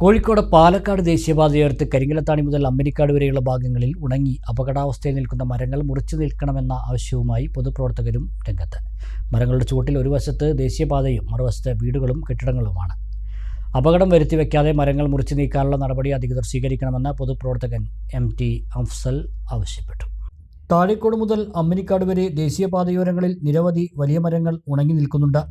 കോഴിക്കോട് പാലക്കാട് ദേശീയപാതയോരത്ത് കരിങ്കലത്താണി മുതൽ അമ്മിനിക്കാട് വരെയുള്ള ഭാഗങ്ങളിൽ ഉണങ്ങി അപകടാവസ്ഥയിൽ നിൽക്കുന്ന മരങ്ങൾ മുറിച്ചു നിൽക്കണമെന്ന ആവശ്യവുമായി പൊതുപ്രവർത്തകരും രംഗത്ത്. മരങ്ങളുടെ ചുവട്ടിൽ ഒരു വശത്ത് ദേശീയപാതയും മറുവശത്ത് വീടുകളും കെട്ടിടങ്ങളുമാണ്. അപകടം വരുത്തി വയ്ക്കാതെ മരങ്ങൾ മുറിച്ചു നീക്കാനുള്ള നടപടി അധികൃതർ സ്വീകരിക്കണമെന്ന് പൊതുപ്രവർത്തകൻ എം ടി അഫ്സൽ ആവശ്യപ്പെട്ടു. താഴേക്കോട് മുതൽ അമ്മിനിക്കാട് വരെ ദേശീയപാതയോരങ്ങളിൽ നിരവധി വലിയ മരങ്ങൾ ഉണങ്ങി നിൽക്കുന്നുണ്ട്.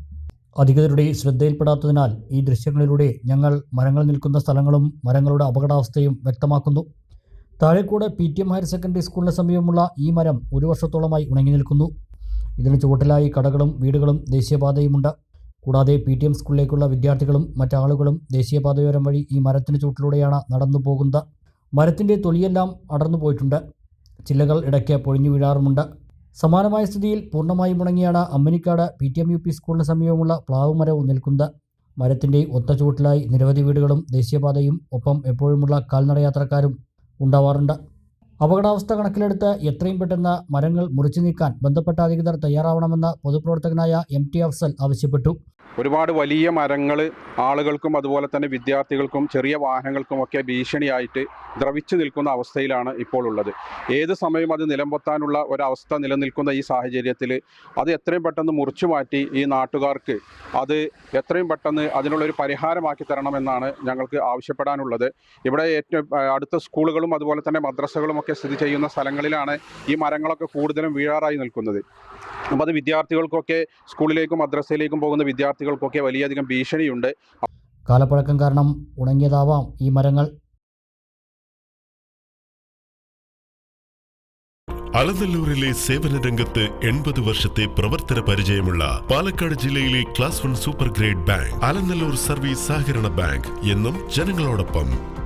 അധികൃതരുടെ ശ്രദ്ധയിൽപ്പെടാത്തതിനാൽ ഈ ദൃശ്യങ്ങളിലൂടെ ഞങ്ങൾ മരങ്ങൾ നിൽക്കുന്ന സ്ഥലങ്ങളും മരങ്ങളുടെ അപകടാവസ്ഥയും വ്യക്തമാക്കുന്നു. താഴെക്കൂട് P T M higher secondary സ്കൂളിന് സമീപമുള്ള ഈ മരം ഒരു വർഷത്തോളമായി ഉണങ്ങി നിൽക്കുന്നു. ഇതിന് ചുവട്ടിലായി കടകളും വീടുകളും ദേശീയപാതയുമുണ്ട്. കൂടാതെ പി ടി എം സ്കൂളിലേക്കുള്ള വിദ്യാർത്ഥികളും മറ്റാളുകളും ദേശീയപാതയോരം വഴി ഈ മരത്തിന് ചുവട്ടിലൂടെയാണ് നടന്നു പോകുന്നത്. മരത്തിന്റെ തൊലിയെല്ലാം അടർന്നു പോയിട്ടുണ്ട്. ചില്ലകൾ ഇടയ്ക്ക് പൊഴിഞ്ഞു വീഴാറുമുണ്ട്. സമാനമായ സ്ഥിതിയിൽ പൂർണമായി മുടങ്ങിയാണ് Ammanikkad P T M U P സ്കൂളിന് സമീപമുള്ള പ്ലാവ് മരവും നിൽക്കുന്നത് മരത്തിന്റെ ഒത്ത ചുവട്ടിലായി നിരവധി വീടുകളും ദേശീയപാതയും ഒപ്പം എപ്പോഴുമുള്ള കാൽനടയാത്രക്കാരും ഉണ്ടാവാറുണ്ട്. അപകടാവസ്ഥ കണക്കിലെടുത്ത് എത്രയും പെട്ടെന്ന് മരങ്ങൾ മുറിച്ചു നീക്കാൻ ബന്ധപ്പെട്ട അധികൃതർ തയ്യാറാവണമെന്ന് പൊതുപ്രവർത്തകനായ എം ടി അഫ്സൽ ആവശ്യപ്പെട്ടു. ഒരുപാട് വലിയ മരങ്ങൾ ആളുകൾക്കും അതുപോലെ തന്നെ വിദ്യാർത്ഥികൾക്കും ചെറിയ വാഹനങ്ങൾക്കും ഒക്കെ ഭീഷണിയായിട്ട് ദ്രവിച്ചു നിൽക്കുന്ന അവസ്ഥയിലാണ് ഇപ്പോൾ ഉള്ളത്. ഏത് സമയം അത് നിലംപൊത്താനുള്ള ഒരവസ്ഥ നിലനിൽക്കുന്ന ഈ സാഹചര്യത്തിൽ അത് എത്രയും പെട്ടെന്ന് മുറിച്ചു മാറ്റി ഈ നാട്ടുകാർക്ക് അത് എത്രയും പെട്ടെന്ന് അതിനുള്ളൊരു പരിഹാരമാക്കി തരണമെന്നാണ് ഞങ്ങൾക്ക് ആവശ്യപ്പെടാനുള്ളത്. ഇവിടെ ഏറ്റവും അടുത്ത സ്കൂളുകളും അതുപോലെ തന്നെ മദ്രസകളും ഒക്കെ സ്ഥിതി ചെയ്യുന്ന സ്ഥലങ്ങളിലാണ് ഈ മരങ്ങളൊക്കെ കൂടുതലും വീഴാറായി നിൽക്കുന്നത്. അപ്പോൾ അത് വിദ്യാർത്ഥികൾക്കൊക്കെ സ്കൂളിലേക്കും മദ്രസയിലേക്കും പോകുന്ന വിദ്യാർത്ഥികൾക്കൊക്കെ വലിയധികം ഭീഷണിയുണ്ട്. കാലപ്പഴക്കം കാരണം ഉണങ്ങിയതാവാം ഈ മരങ്ങൾ. അലനല്ലൂരിലെ സേവന രംഗത്ത് എൺപത് വർഷത്തെ പ്രവർത്തന പരിചയമുള്ള പാലക്കാട് ജില്ലയിലെ class one super grade bank Alanallur service സഹകരണ ബാങ്ക് എന്നും ജനങ്ങളോടൊപ്പം